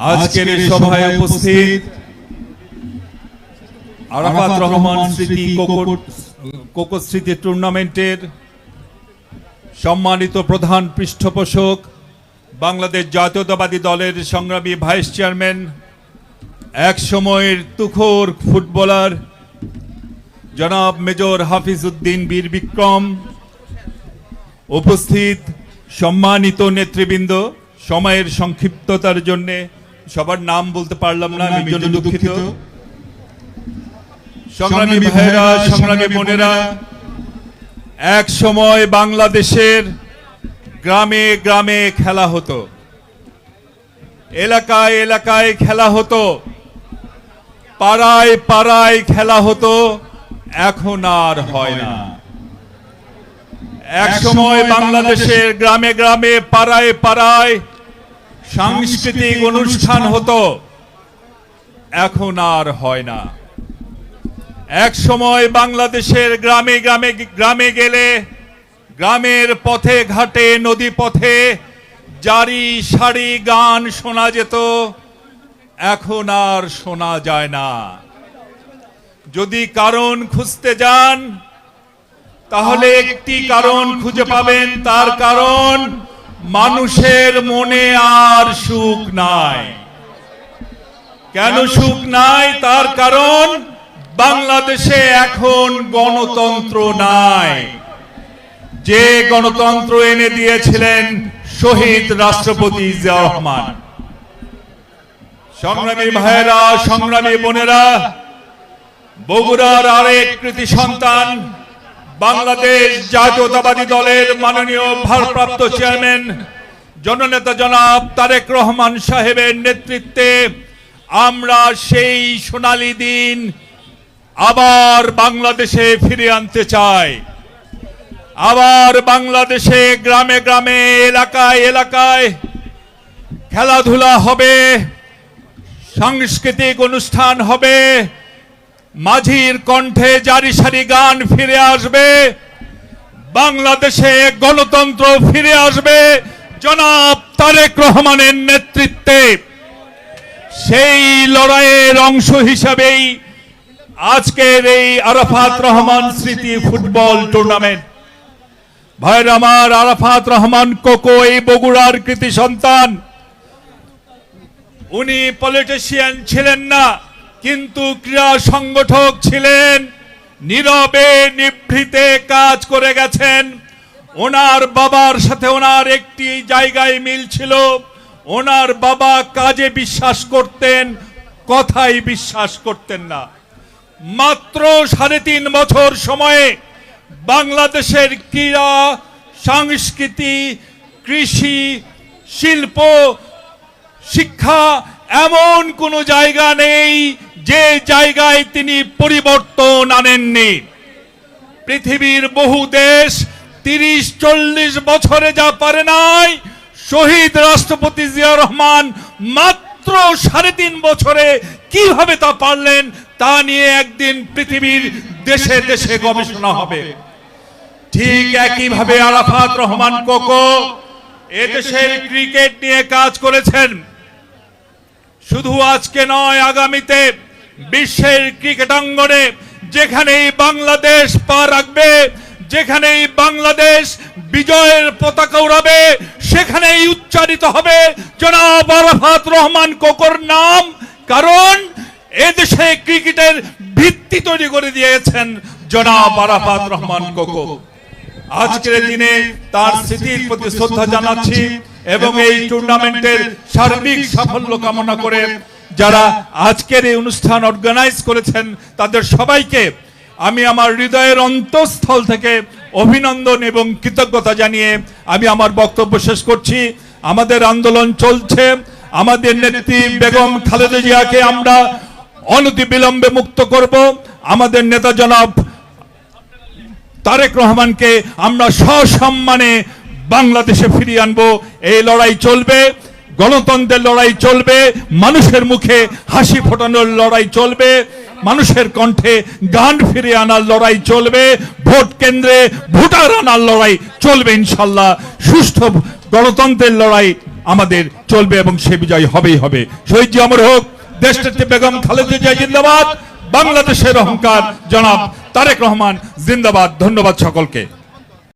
আজকের এই সভায় উপস্থিত আরাফাত রহমান স্মৃতি কোকো- স্মৃতি টুর্নামেন্টের সম্মানিত প্রধান পৃষ্ঠপোষক বাংলাদেশ জাতীয়তাবাদী দলের সংগ্রামী ভাইস চেয়ারম্যান এক সময়ের তুখোর ফুটবলার জনাব মেজর হাফিজ উদ্দিন বীর বিক্রম উপস্থিত সম্মানিত নেতৃবৃন্দ সময়ের সংক্ষিপ্ততার জন্য সবার নাম বলতে পারলাম না আমি জন্য দুঃখিত। সংগ্রামী ভাইয়েরা সংগ্রামী বোনেরা এক সময় বাংলাদেশের গ্রামে গ্রামে খেলা হতো। এলাকায় এলাকায় খেলা হতো। পাড়ায় পাড়ায় খেলা হতো। এখন আর হয় না। এক সময় বাংলাদেশের গ্রামে গ্রামে পাড়ায় পাড়ায় সাংস্কৃতিক অনুষ্ঠান হতো। এখন আর হয় না। এক সময় বাংলাদেশের গ্রামে গ্রামে গ্রামে গেলে গ্রামের পথে ঘাটে, নদী পথে জারি সারি গান শোনা যেত। এখন আর শোনা যায় না। যদি কারণ খুঁজতে যান, তাহলে একটি কারণ খুঁজে পাবেন, তার কারণ মানুষের মনে আর সুখ নাই। কেন সুখ নাই? তার কারণ বাংলাদেশে এখন গণতন্ত্র নাই। যে গণতন্ত্র এনে দিয়েছিলেন শহীদ রাষ্ট্রপতি রহমান। সংগ্রামী ভাইয়েরা, সংগ্রামী বোনেরা, বগুড়ার আরেক কৃতি সন্তান বাংলাদেশ জাতীয়তাবাদী দলের মাননীয় ভারপ্রাপ্ত চেয়ারম্যান, জননেতা জনাব তারেক রহমান সাহেবের নেতৃত্বে আমরা সেই সোনালি দিন আবার বাংলাদেশে ফিরে আনতে চাই। আবার বাংলাদেশে গ্রামে গ্রামে, এলাকায় এলাকায় খেলাধুলা হবে, সাংস্কৃতিক অনুষ্ঠান হবে মাঝির কণ্ঠে জারি সারি গান ফিরে আসবে। বাংলাদেশে গণতন্ত্র ফিরে আসবে জনাব তারেক রহমানের নেতৃত্বে। সেই লড়াইয়ের অংশ হিসাবেই আজকের এই আরাফাত রহমান স্মৃতি ফুটবল টুর্নামেন্ট। ভাইয়ের আমার আরাফাত রহমান কোকো, এই বগুড়ার কৃতি সন্তান। উনি পলিটিশিয়ান ছিলেন না কিন্তু ক্রীড়া সংগঠক ছিলেন, নীরবে নিভৃতে কাজ করে গেছেন। ওনার বাবার সাথে ওনার একটি জায়গায় মিল ছিল। ওনার বাবা কাজে বিশ্বাস করতেন, কথাই বিশ্বাস করতেন না। মাত্র সাড়ে তিন বছর সময়ে বাংলাদেশের ক্রীড়া, সংস্কৃতি, কৃষি, শিল্প, শিক্ষা এমন কোনো জায়গা নেই যে জায়গায় তিনি পরিবর্তন আনেননি, পৃথিবীর বহু দেশ তিরিশ, চল্লিশ বছরে যা পারে নাই, শহীদ রাষ্ট্রপতি জিয়া রহমান মাত্র সাড়ে তিন বছরে কীভাবে তা পারলেন, তা নিয়ে একদিন পৃথিবীর দেশে দেশে গবেষণা হবে। ঠিক একইভাবে আরাফাত রহমান কোকো এদেশের ক্রিকেট নিয়ে কাজ করেছেন। শুধু আজকে নয়, আগামীতে বিশ্বের ক্রিকেট অঙ্গনে যেখানেই বাংলাদেশ পা রাখবে, যেখানেই বাংলাদেশ বিজয়ের পতাকা উড়াবে, সেখানেই উচ্চারিত হবে, জনাব আরাফাত রহমান কোকর নাম। কারণ এদেশে ক্রিকেটের ভিত্তি তৈরি করে দিয়েছেন জনাব আরাফাত রহমান কোকো। আজকের দিনে তার স্মৃতির প্রতি শ্রদ্ধা জানাচ্ছি এবং এই টুর্নামেন্টের সার্বিক সাফল্য কামনা করে যারা আজকের এই অনুষ্ঠান অর্গানাইজ করেছেন, তাদের সবাইকে আমি আমার হৃদয়ের অন্তঃস্থল থেকে অভিনন্দন এবং কৃতজ্ঞতা জানিয়ে আমি আমার বক্তব্য শেষ করছি। আমাদের আন্দোলন চলছে। আমাদের নেত্রী বেগম খালেদা জিয়াকে আমরা অনতি বিলম্বে মুক্ত করব। আমাদের নেতা জনাব তারেক রহমানকে আমরা সসম্মানে বাংলাদেশে ফিরিয়ে আনব। এই লড়াই চলবে। গণতন্ত্রের লড়াই চলবে, মানুষের মুখে হাসি ফোটানোর লড়াই চলবে, মানুষের কণ্ঠে গান ফিরিয়ে আনার লড়াই চলবে, ভোট কেন্দ্রে ভোটার আনার লড়াই চলবে ইনশাল্লাহ। সুষ্ঠু গণতন্ত্রের লড়াই আমাদের চলবে এবং সে বিজয় হবেই হবে। শহীদ জি অমর হোক দেশটাতে বেগম খালেদা জিন্দাবাদ, বাংলাদেশের অহংকার জনাব তারেক রহমান জিন্দাবাদ। ধন্যবাদ সকলকে।